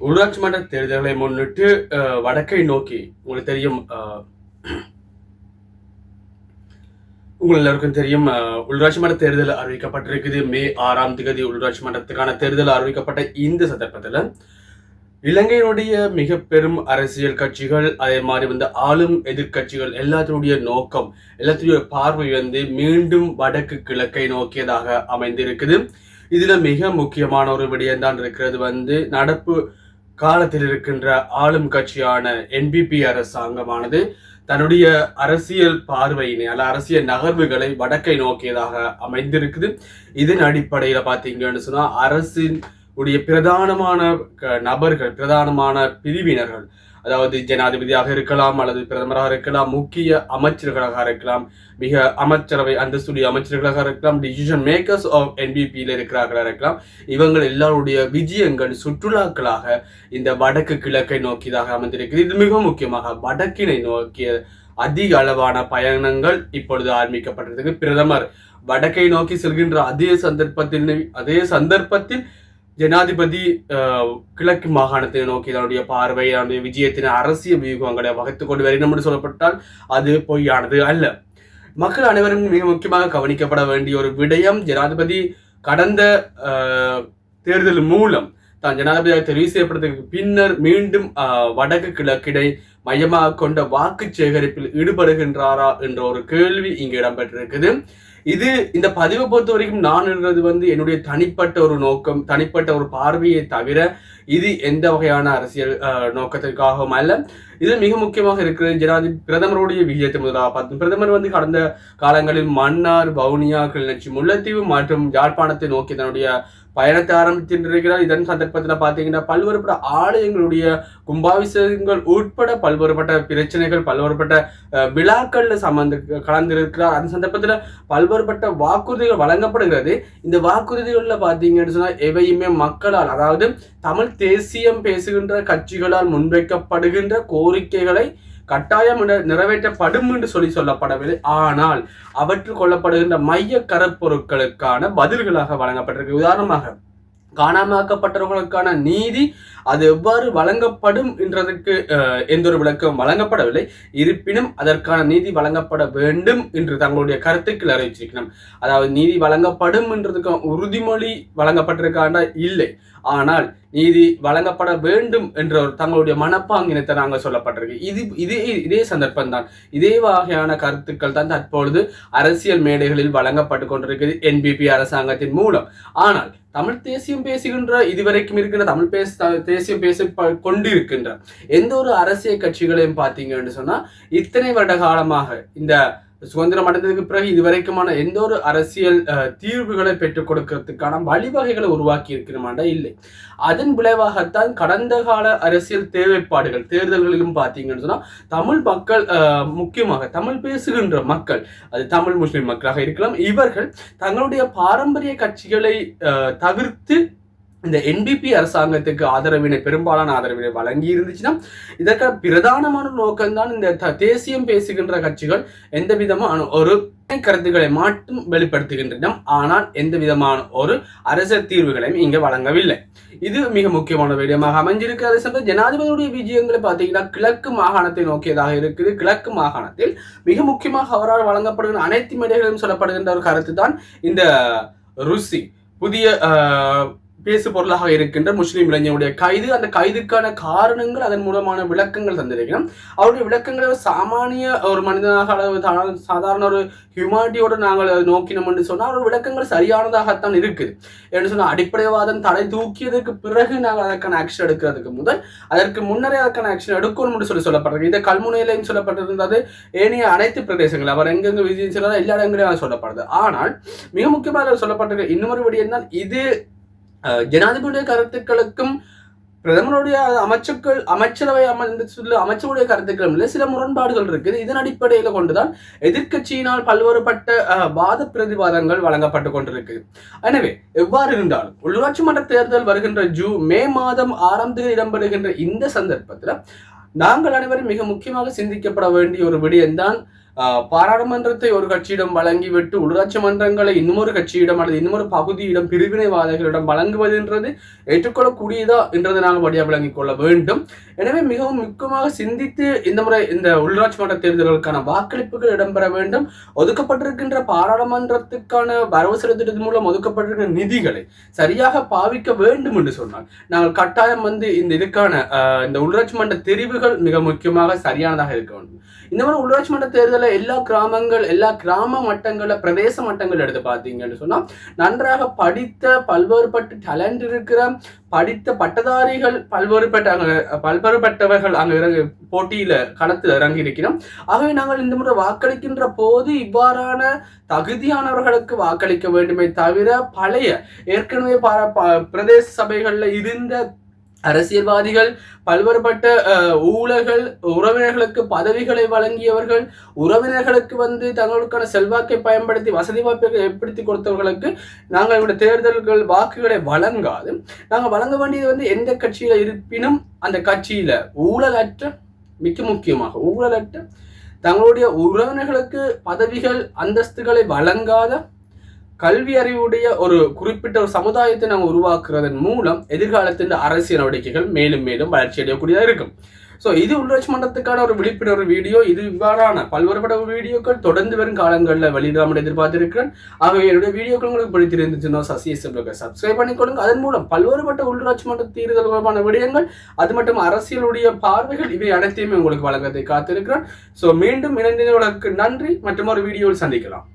உள்ளாட்சி மன்ற தேர்தலை முன்னிட்டு வடக்கை நோக்கி உங்களுக்கு தெரியும் உங்கள் எல்லாருக்கும் தெரியும் அஹ், உள்ளாட்சி மன்ற தேர்தல் அறிவிக்கப்பட்டிருக்குது. மே ஆறாம் தேதி உள்ளாட்சி மன்றத்துக்கான தேர்தல் அறிவிக்கப்பட்ட இந்த சந்தர்ப்பத்தில் இலங்கையினுடைய மிக பெரும் அரசியல் கட்சிகள் அதே மாதிரி வந்து ஆளும் எதிர்க்கட்சிகள் எல்லாத்தினுடைய நோக்கம் எல்லாத்தினுடைய பார்வை வந்து மீண்டும் வடக்கு கிழக்கை நோக்கியதாக அமைந்திருக்குது. இதுல மிக முக்கியமான ஒரு விடயம் தான் இருக்கிறது வந்து நடப்பு காலத்தில் இருக்கின்ற ஆளும் கட்சியான என்பிபி அரசாங்கமானது தன்னுடைய அரசியல் பார்வையினை அல்ல அரசியல் நகர்வுகளை வடக்கை நோக்கியதாக அமைந்திருக்குது. இதன் அடிப்படையில பார்த்தீங்கன்னு சொன்னா அரசின் உடைய பிரதானமான க- நபர்கள் பிரதானமான பிரிவினர்கள் அதாவது ஜனாதிபதியாக இருக்கலாம் அல்லது பிரதமராக இருக்கலாம் முக்கிய அமைச்சர்களாக இருக்கலாம் மிக அமைச்சரவை அந்தஸ்துடைய அமைச்சர்களாக இருக்கலாம் டிசிஷன் மேக்கர்ஸ் ஆஃப் என்பிபியில் இருக்கிறார்களாக இருக்கலாம் இவங்கள் எல்லாருடைய விஜயங்கள் சுற்றுலாக்களாக இந்த வடக்கு கிழக்கை நோக்கியதாக அமைந்திருக்கிறது. இது மிக முக்கியமாக வடக்கினை நோக்கிய அதிக அளவான பயணங்கள் இப்பொழுது ஆரம்பிக்கப்பட்டிருக்கு பிரதமர் வடக்கை நோக்கி செல்கின்ற அதே சந்தர்ப்பத்தில் அதே சந்தர்ப்பத்தில் ஜனாதிபதி கிழக்கு மாகாணத்தை நோக்கி தன்னுடைய பார்வை தன்னுடைய விஜயத்தின் அரசியல் வியூகங்களை வகைத்து கொண்டு வருகிறோம் என்று சொல்லப்பட்டால் அது பொய்யானது அல்ல. மக்கள் அனைவரும் மிக முக்கியமாக கவனிக்கப்பட வேண்டிய ஒரு விடயம் ஜனாதிபதி கடந்த தேர்தல் மூலம் தான் ஜனாதிபதியாக தெரிவு செய்யப்பட்டதற்கு பின்னர் மீண்டும் வடக்கு கிழக்கிடை மையமாக கொண்ட வாக்கு சேகரிப்பில் ஈடுபடுகின்றாரா என்ற ஒரு கேள்வி இங்கு இடம்பெற்றிருக்குது. இது இந்த பதிவை பொறுத்த வரைக்கும் நான் என்றது வந்து என்னுடைய தனிப்பட்ட ஒரு நோக்கம் தனிப்பட்ட ஒரு பார்வையை தவிர இது எந்த வகையான அரசியல் நோக்கத்திற்காகவும் அல்ல. இது மிக முக்கியமாக இருக்கிறது. ஜனாதிபதி பிரதமருடைய விஜயத்தை முதலாக பார்த்தோம் பிரதமர் வந்து கடந்த காலங்களில் மன்னார் வவுனியா கிளிநொச்சி முல்லைத்தீவு மற்றும் யாழ்ப்பாணத்தை நோக்கி தன்னுடைய பயணத்தை ஆரம்பித்திருக்கிறார். இதன் சந்தர்ப்பத்தில் பார்த்தீங்கன்னா பல்வேறுபட்ட ஆலயங்களுடைய கும்பாபிஷேகங்கள் உட்பட பல்வேறுபட்ட பிரச்சனைகள் பல்வேறுபட்ட விழாக்களில் சம்பந்த கலந்திருக்கிறார். அந்த சந்தர்ப்பத்தில் பல்வேறுபட்ட வாக்குறுதிகள் வழங்கப்படுகிறது. இந்த வாக்குறுதிகளில் பார்த்தீங்கன்னு சொன்னால் எவையுமே மக்களால் அதாவது தமிழ் தேசியம் பேசுகின்ற கட்சிகளால் முன்வைக்கப்படுகின்ற கோரிக்கைகளை கட்டாயம் நிறைவேற்றப்படும் என்று சொல்லி சொல்லப்படவில்லை. ஆனால் அவற்றில் கொள்ளப்படுகின்ற மைய கரப்பொருட்களுக்கான பதில்களாக வழங்கப்பட்டிருக்கு. உதாரணமாக காணாமாக்கப்பட்டவர்களுக்கான நீதி அது எவ்வாறு வழங்கப்படும் என்றதற்கு எந்த ஒரு விளக்கம் வழங்கப்படவில்லை. இருப்பினும் அதற்கான நீதி வழங்கப்பட வேண்டும் என்று தங்களுடைய கருத்துக்கள் அறிவிச்சிருக்கணும் அதாவது நீதி வழங்கப்படும் என்றதுக்கு உறுதிமொழி வழங்கப்பட்டிருக்காண்டா? இல்லை. ஆனால் நீதி வழங்கப்பட வேண்டும் என்ற ஒரு தங்களுடைய மனப்பாங்கினத்தை நாங்கள் சொல்லப்பட்டிருக்கு. இது இதே இதே சந்தர்ப்பம் தான் இதே வகையான கருத்துக்கள் தான் தற்பொழுது அரசியல் மேடைகளில் வழங்கப்பட்டு கொண்டிருக்கிறது என்பிபி அரசாங்கத்தின் மூலம். ஆனால் தமிழ் தேசியம் பேசுகின்ற இதுவரைக்கும் இருக்கின்ற தமிழ் பேச தேசியம் பேச கொண்டிருக்கின்ற எந்த ஒரு அரசியல் கட்சிகளையும் பார்த்தீங்கன்னு சொன்னால் இத்தனை வருட காலமாக இந்த சுதந்திரம் அடைந்ததுக்கு பிறகு இதுவரைக்குமான எந்த ஒரு அரசியல் தீர்வுகளை பெற்றுக் கொடுக்கறதுக்கான வழிவகைகளை உருவாக்கி இருக்கிறோமாண்டா இல்லை. அதன் விளைவாகத்தான் கடந்த கால அரசியல் தேவைப்பாடுகள் தேர்தல்களிலும் பார்த்தீங்கன்னு சொன்னா தமிழ் மக்கள் முக்கியமாக தமிழ் பேசுகின்ற மக்கள் அது தமிழ் முஸ்லிம் மக்களாக இருக்கலாம் இவர்கள் தங்களுடைய பாரம்பரிய கட்சிகளை தவிர்த்து இந்த என்பிபி அரசாங்கத்துக்கு ஆதரவினை பெரும்பாலான ஆதரவினை வழங்கி இருந்துச்சுன்னா இதற்கான பிரதானமான நோக்கம்தான் இந்த த- தேசியம் பேசுகின்ற கட்சிகள் எந்த விதமான ஒரு கருத்துக்களை மட்டும் வெளிப்படுத்துகின்றன. ஆனால் எந்த விதமான ஒரு அரசியல் தீர்வுகளையும் இங்கே வழங்கவில்லை. இது மிக முக்கியமான விடயமாக அமைஞ்சிருக்கு. அதே சமயம் ஜனாதிபதியுடைய விஜயங்களை பார்த்தீங்கன்னா கிழக்கு மாகாணத்தை நோக்கியதாக இருக்குது. கிழக்கு மாகாணத்தில் மிக முக்கியமாக அவரால் வழங்கப்படுகிற அனைத்து மேடைகளிலும் சொல்லப்படுகின்ற ஒரு கருத்து தான் இந்த ருசி. புதிய பேசு பொருளாக இருக்கின்ற முஸ்லீம் இளைஞனுடைய கைது அந்த கைதுக்கான காரணங்கள் அதன் மூலமான விளக்கங்கள் தந்திருக்கிறோம். அவருடைய விளக்கங்களை ஒரு சாமானிய ஒரு மனிதனாக அளவு சாதாரண ஒரு ஹியூமானிட்டியோட நாங்கள் அதை நோக்கினோம் என்று சொன்னால் அவருடைய விளக்கங்கள் சரியானதாகத்தான் இருக்குது. என்று சொன்னால் அடிப்படைவாதம் தடை தூக்கியதற்கு பிறகு நாங்கள் அதற்கான ஆக்ஷன் எடுக்கிறதுக்கு முதல் அதற்கு முன்னரே அதற்கான ஆக்ஷன் எடுக்கணும் என்று சொல்லி சொல்லப்படுறது இந்த கல்முனையிலையும் சொல்லப்பட்டிருந்தது ஏனைய அனைத்து பிரதேசங்கள் அவர் எங்கெங்க விஜயம் செய்யறதோ எல்லா இடங்களையும் சொல்லப்படுது ஆனால் மிக முக்கியமாக அதில் சொல்லப்பட்டிருக்க இன்னொரு விடயம் தான் இது ஜனாதிபதியுடைய கருத்துக்களுக்கும் பிரதமருடைய அமைச்சர்கள் அமைச்சரவை அமைந்து சொல்ல அமைச்சருடைய கருத்துக்களும் இல்லை சில முரண்பாடுகள் இருக்குது. இதன் அடிப்படையில் கொண்டுதான் எதிர்க்கட்சியினால் பல்வேறுபட்ட வாத பிரதிவாதங்கள் வழங்கப்பட்டு கொண்டிருக்கு. எனவே எவ்வாறு இருந்தாலும் உள்ளூராட்சி மன்ற தேர்தல் வருகின்ற ஜூ மே மாதம் ஆறாம் தேதி இடம்பெறுகின்ற இந்த சந்தர்ப்பத்தில் நாங்கள் அனைவரும் மிக முக்கியமாக சிந்திக்கப்பட வேண்டிய ஒரு விடயம்தான் பாராளுமன்றத்தை ஒரு கட்சியிடம் வழங்கிவிட்டு உள்ளாட்சி மன்றங்களை இன்னொரு கட்சியிடம் அல்லது இன்னொரு பகுதியிடம் பிரிவினைவாதிகளிடம் வழங்குவதுன்றது ஏற்றுக்கொள்ளக்கூடியதா என்றதை நாங்கள் வழியாக விளங்கிக் கொள்ள வேண்டும். எனவே மிகவும் முக்கியமாக சிந்தித்து இந்த முறை இந்த உள்ளாட்சி மன்ற தேர்தல்களுக்கான வாக்களிப்புகள் இடம்பெற வேண்டும். ஒதுக்கப்பட்டிருக்கின்ற பாராளுமன்றத்துக்கான வரவு செலுத்திட்டது மூலம் ஒதுக்கப்பட்டிருக்கிற நிதிகளை சரியாக பாவிக்க வேண்டும் என்று சொன்னால் நாங்கள் கட்டாயம் வந்து இந்த இதுக்கான இந்த உள்ளாட்சி மன்ற தெரிவுகள் மிக முக்கியமாக சரியானதாக இருக்க வேண்டும். இந்த மாதிரி உள்ளாட்சி மன்ற தேர்தலை எல்லா கிராமங்கள் எல்லா கிராம மட்டங்களில் பிரதேச மட்டங்கள் எடுத்து பார்த்தீங்கன்னு சொன்னால் நன்றாக படித்த பல்வேறுபட்ட டேலண்ட் இருக்கிற படித்த பட்டதாரிகள் பல்வேறுபட்ட அங்க பல்வேறுபட்டவர்கள் அங்கே இறங்கு போட்டியில் களத்தில் இறங்கி இருக்கிறோம். ஆகவே நாங்கள் இந்த முறை வாக்களிக்கின்ற போது இவ்வாறான தகுதியானவர்களுக்கு வாக்களிக்க வேண்டுமே தவிர பழைய ஏற்கனவே ப- ப- பிரதேச சபைகளில் இருந்த அரசியல்வாதிகள் பல்வேறுபட்ட ஊழல்கள் உறவினர்களுக்கு பதவிகளை வழங்கியவர்கள் உறவினர்களுக்கு வந்து தங்களுக்கான செல்வாக்கை பயன்படுத்தி வசதி வாய்ப்புகளை ஏற்படுத்தி கொடுத்தவர்களுக்கு நாங்கள் எங்களுடைய தேர்தல்கள் வாக்குகளை வழங்காது. நாங்கள் வழங்க வேண்டியது வந்து எந்த கட்சியில் இருப்பினும் அந்த கட்சியில் ஊழலற்ற மிக முக்கியமாக ஊழலற்ற தங்களுடைய உறவினர்களுக்கு பதவிகள் அந்தஸ்துகளை வழங்காத கல்வி அறிவுடைய ஒரு குறிப்பிட்ட ஒரு சமுதாயத்தை நாங்கள் உருவாக்குறதன் மூலம் எதிர்காலத்தில் அரசியல் நடவடிக்கைகள் மேலும் மேலும் வளர்ச்சி அடையக்கூடியதாக இருக்கும். ஸோ இது உள்ளாட்சி மன்றத்துக்கான ஒரு விழிப்புணர்வு வீடியோ. இது இவ்வாறான பல்வேறுபட்ட வீடியோக்கள் தொடர்ந்து வரும் காலங்களில் வெளியிடாமல் எதிர்பார்த்திருக்கிறேன். ஆகவே என்னுடைய வீடியோக்கள் உங்களுக்கு பிடித்திருந்துச்சுன்னா சசிஎஸ்எப்ளுக்கு சப்ஸ்கிரைப் பண்ணிக்கொள்ளுங்க அதன் மூலம் பல்வேறுபட்ட உள்ளாட்சி மன்ற தேர்தல் தொடர்பான விடயங்கள் அது மட்டும் அரசியலுடைய பார்வைகள் இவை அனைத்தையுமே உங்களுக்கு வழங்கத்தை காத்திருக்கிறேன். ஸோ மீண்டும் இணைந்தவர்களுக்கு நன்றி. மற்றும் ஒரு வீடியோவில் சந்திக்கலாம்.